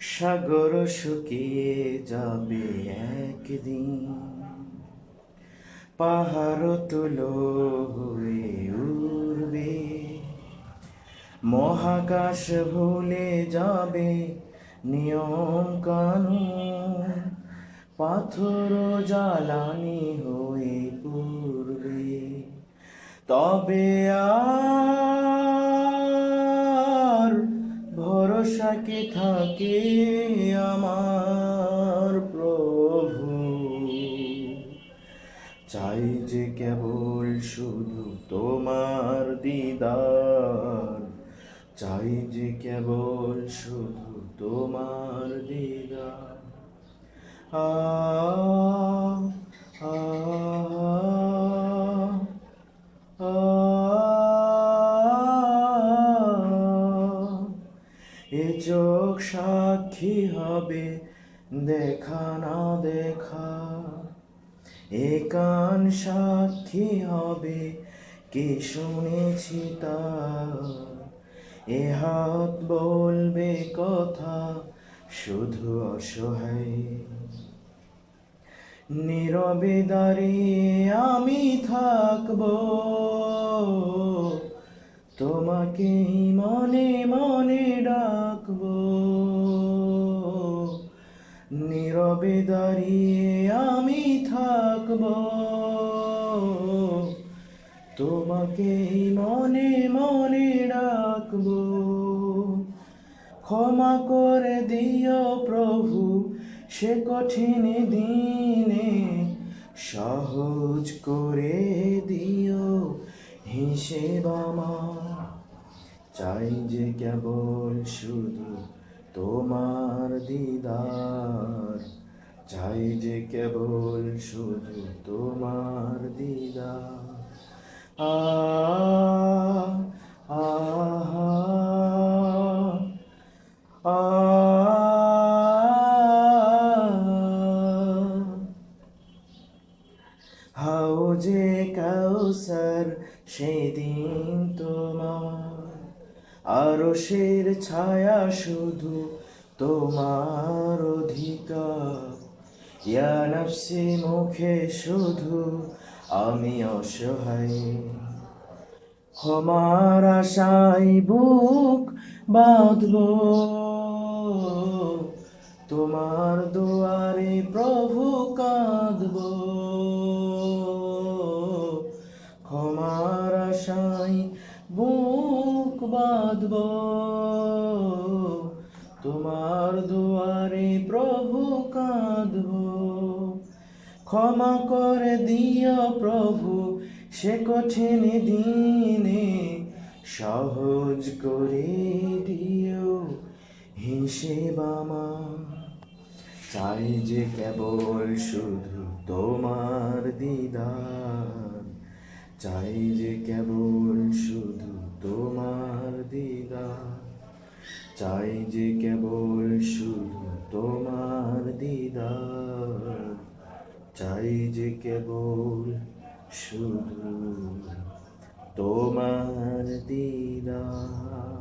সাগর শুকিয়ে যাবে একদিন। পাহাড় তুলো হয়ে উড়বে। মহাকাশ ভুলে যাবে নিয়ম কানুন। পাথর জ্বালানি হয়ে পড়বে তবে আর ভরসা কি থাকে আমার প্রভু। চাই যে কেবল শুধু তোমার দিদার। চাই যে কেবল শুধু তোমার দিদার। আ চোখ সাক্ষী হবে, দেখা না দেখা। এ কান সাক্ষী হবে, কি শুনেছি তা? এ হাত বলবে কথা, শুধু অসহায়। নীরবে দাঁড়িয়ে আমি থাকব তোমাকে মনে মনে নীরবে দাঁড়িয়ে আমি থাকব। তোমাকে মনে মনে ডাকবো। ক্ষমা করে দিও প্রভু সে কঠিন দিনে। সহজ করে দিও হিসেব আমার। চাই যে কেবল শুধু তোমার দিদার। চাই যে কেবল শুধু তোমার দিদার। আ আহা আ হাউজে কাউসার সেদিন তোমার। আরশের ছায়া শুধু তোমার অধিকার। ইয়া নফসি মুখে শুধু আমি অসহায়। ক্ষমার আশাই বুক বাঁধব। তোমার দুয়ারে প্রভু কাঁদব। ক্ষমার আশাই বুক বাঁধব। তোমার দুয়ারে প্রভু কাঁদব। ক্ষমা করে দিও প্রভু সে কঠিন দিনে সহজ করে দিও। হিসেব আমার চাই যে কেবল শুধু তোমার দিদার। চাই যে কেবল শুধু তোমার দিদার। চাই যে কেবল শুধু তোমার দিদার। চাই যে কেবল শুধু তোমার দিদার।